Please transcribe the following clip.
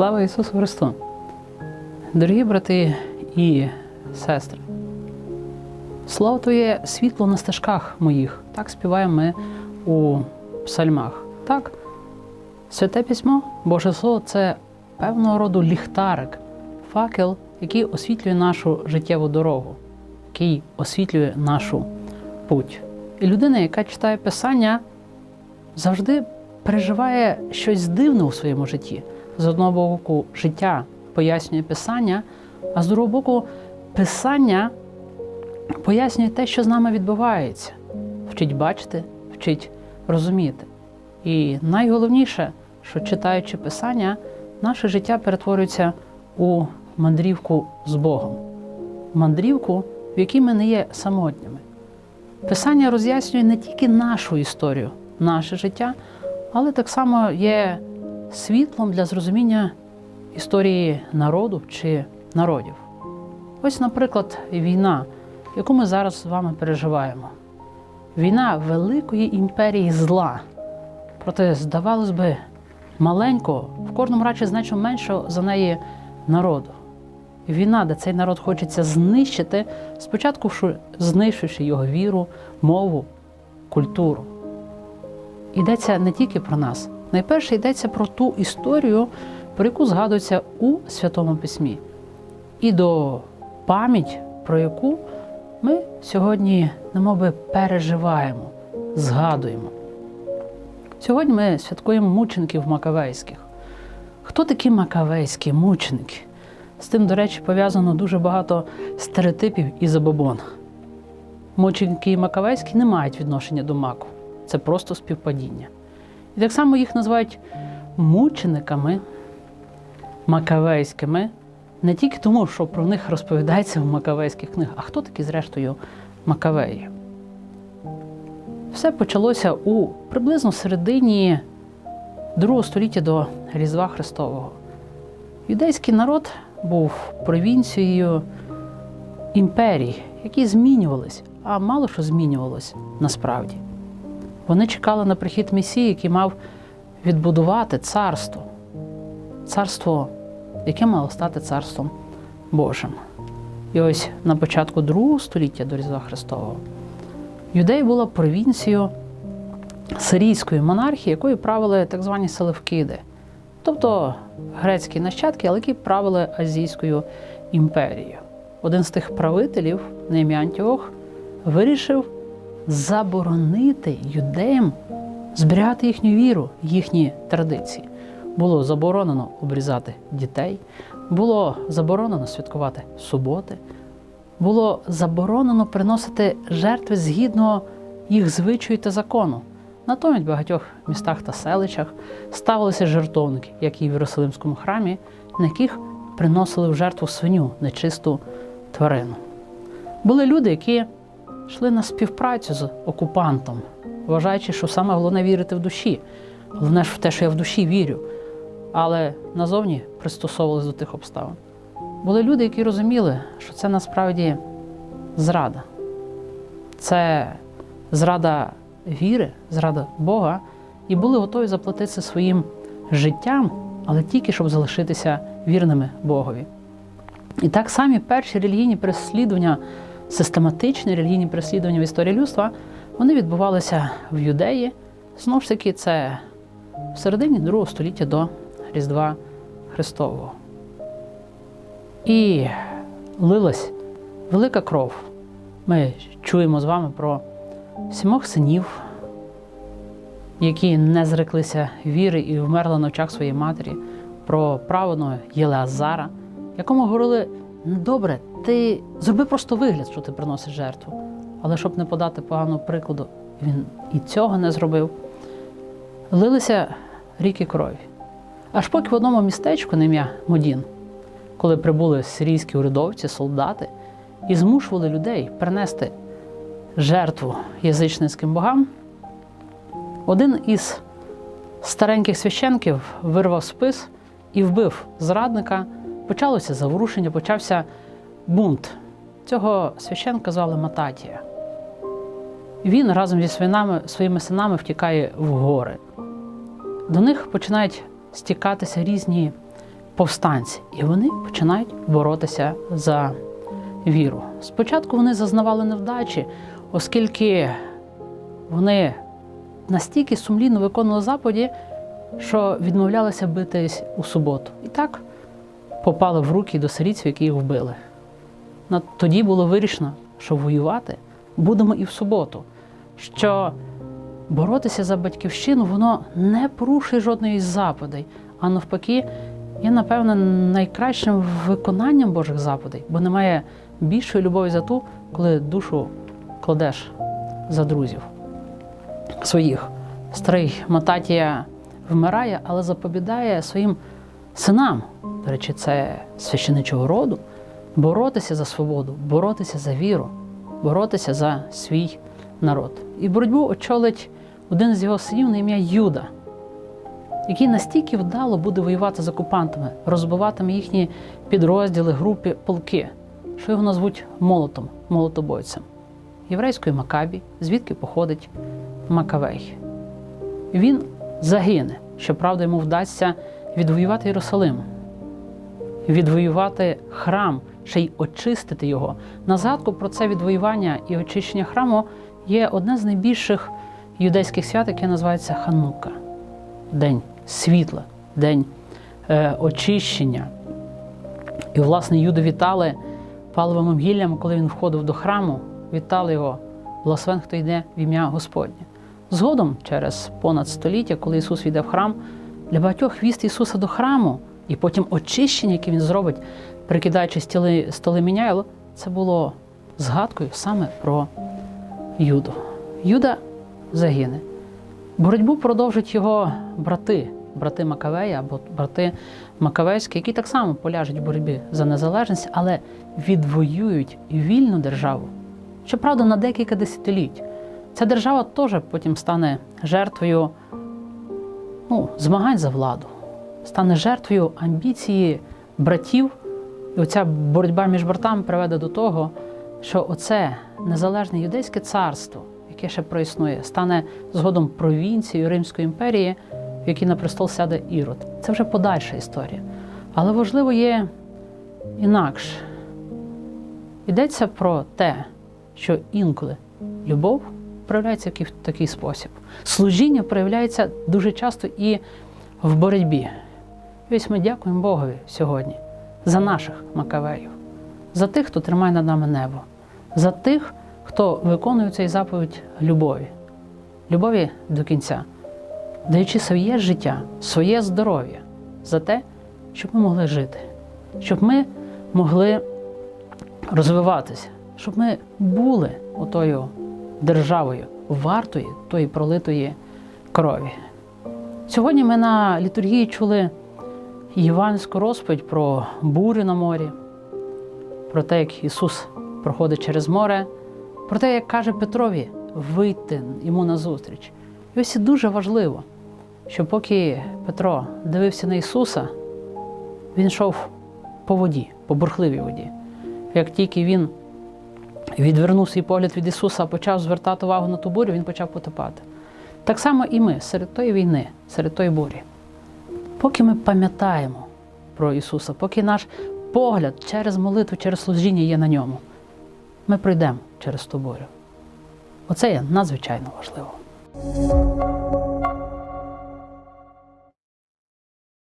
Слава Ісусу Христу! Дорогі брати і сестри, слово Твоє світло на стежках моїх. Так співаємо ми у псальмах. Так, святе письмо, Боже Слово це певного роду ліхтарик, факел, який освітлює нашу життєву дорогу, який освітлює нашу путь. І людина, яка читає Писання, завжди переживає щось дивне у своєму житті. З одного боку, життя пояснює Писання, а з другого боку, Писання пояснює те, що з нами відбувається, вчить бачити, вчить розуміти. І найголовніше, що читаючи Писання, наше життя перетворюється у мандрівку з Богом, мандрівку, в якій ми не є самотніми. Писання роз'яснює не тільки нашу історію, наше життя, але так само є світлом для зрозуміння історії народу чи народів. Ось, наприклад, війна, яку ми зараз з вами переживаємо. Війна великої імперії зла. Проте, здавалось би, маленького, в кожному раці значно меншого за неї народу. Війна, де цей народ хочеться знищити, спочатку знищивши його віру, мову, культуру. Йдеться не тільки про нас. Найперше йдеться про ту історію, про яку згадується у Святому Письмі, і до пам'ять, про яку ми сьогодні немоби переживаємо, згадуємо. Сьогодні ми святкуємо мучеників Макавейських. Хто такі макавейські мученики? З тим, до речі, пов'язано дуже багато стереотипів і забобон. Мученики Макавейські не мають відношення до маку. Це просто співпадіння. І так само їх називають мучениками макавейськими, не тільки тому, що про них розповідається в макавейських книгах, а хто такі, зрештою, Макавеї? Все почалося у приблизно середині другого століття до Різдва Христового. Юдейський народ був провінцією імперій, які змінювались, а мало що змінювалось насправді. Вони чекали на прихід Месії, який мав відбудувати царство. Царство, яке мало стати царством Божим. І ось на початку другого століття до Різдва Христового Юдея була провінцією сирійської монархії, якою правили так звані Селевкиди, тобто грецькі нащадки, але які правили Азійською імперією. Один з тих правителів, на ім'я Антіох, вирішив заборонити юдеям зберігати їхню віру, їхні традиції. Було заборонено обрізати дітей, було заборонено святкувати суботи, було заборонено приносити жертви згідно їх звичаю та закону. Натомість в багатьох містах та селищах ставилися жертовники, як і в Єрусалимському храмі, на яких приносили в жертву свиню, нечисту тварину. Були люди, які йшли на співпрацю з окупантом, вважаючи, що саме головне вірити в душі. Головне ж в те, що я в душі вірю. Але назовні пристосовувалися до тих обставин. Були люди, які розуміли, що це насправді зрада. Це зрада віри, зрада Бога, і були готові заплатити своїм життям, але тільки щоб залишитися вірними Богові. І так самі перші релігійні переслідування, систематичні релігійні переслідування в історії людства, вони відбувалися в Юдеї. Знову ж таки, це в середині другого століття до Різдва Христового. І лилась велика кров. Ми чуємо з вами про сімох синів, які не зреклися віри і вмерли на очах своєї матері, про праведного Єлеазара, якому говорили: ну добре, ти зроби просто вигляд, що ти приносиш жертву. Але щоб не подати поганого прикладу, він і цього не зробив. Лилися ріки крові. Аж поки в одному містечку на ім'я Модін, коли прибули сирійські урядовці, солдати, і змушували людей принести жертву язичницьким богам, один із стареньких священків вирвав спис і вбив зрадника. Почалося заворушення, почався бунт. Цього священка звали Мататія. Він разом зі своїми, своїми синами втікає в гори. До них починають стікатися різні повстанці, і вони починають боротися за віру. Спочатку вони зазнавали невдачі, оскільки вони настільки сумлінно виконували заповіді, що відмовлялися битись у суботу. І так попали в руки до сирійців, які їх вбили. Тоді було вирішено, що воювати будемо і в суботу. Що боротися за батьківщину, воно не порушує жодної із заповідей, а навпаки, є, напевно, найкращим виконанням Божих заповідей, бо немає більшої любові за ту, коли душу кладеш за друзів своїх. Старий Мататія вмирає, але заповідає своїм синам, до речі, це священичого роду, боротися за свободу, боротися за віру, боротися за свій народ. І боротьбу очолить один з його синів на ім'я Юда, який настільки вдало буде воювати з окупантами, розбиватиме їхні підрозділи, групи, полки, що його назвуть молотом, молотобойцем. Єврейської Макабі, звідки походить Макавей. Він загине. Щоправда, йому вдасться відвоювати Єрусалим, відвоювати храм, ще й очистити його. На згадку про це відвоювання і очищення храму є одне з найбільших юдейських свят, яке називається Ханука День світла, день е, очищення. І, власне, юди вітали паливим гіллям, коли він входив до храму, вітали його, благословен, хто йде в ім'я Господнє. Згодом, через понад століття, коли Ісус війде в храм, для багатьох віст Ісуса до храму і потім очищення, яке Він зробить, прикидаючи стіли, столи міняйло, це було згадкою саме про Юду. Юда загине. Боротьбу продовжать його брати, брати Макавея або брати Макавейські, які так само поляжуть в боротьбі за незалежність, але відвоюють вільну державу. Щоправда, на декілька десятиліть. Ця держава теж потім стане жертвою ну, змагань за владу, стане жертвою амбіції братів. І оця боротьба між братами приведе до того, що оце незалежне юдейське царство, яке ще проіснує, стане згодом провінцією Римської імперії, в якій на престол сяде Ірод. Це вже подальша історія. Але важливо є інакше. Йдеться про те, що інколи любов проявляється в такий спосіб. Служіння проявляється дуже часто і в боротьбі. Ось ми дякуємо Богові сьогодні за наших макавеїв, за тих, хто тримає над нами небо, за тих, хто виконує цей заповідь любові, любові до кінця, даючи своє життя, своє здоров'я за те, щоб ми могли жити, щоб ми могли розвиватися, щоб ми були отою державою вартої тої пролитої крові. Сьогодні ми на літургії чули євангельську розповідь про бурю на морі, про те, як Ісус проходить через море, про те, як каже Петрові вийти йому назустріч. І ось і дуже важливо, що поки Петро дивився на Ісуса, він йшов по воді, по бурхливій воді. Як тільки він відвернув свій погляд від Ісуса, почав звертати увагу на ту бурю, він почав потопати. Так само і ми серед тої війни, серед тої бурі. Поки ми пам'ятаємо про Ісуса, поки наш погляд через молитву, через служіння є на ньому, ми пройдемо через ту бурю. Оце є надзвичайно важливо.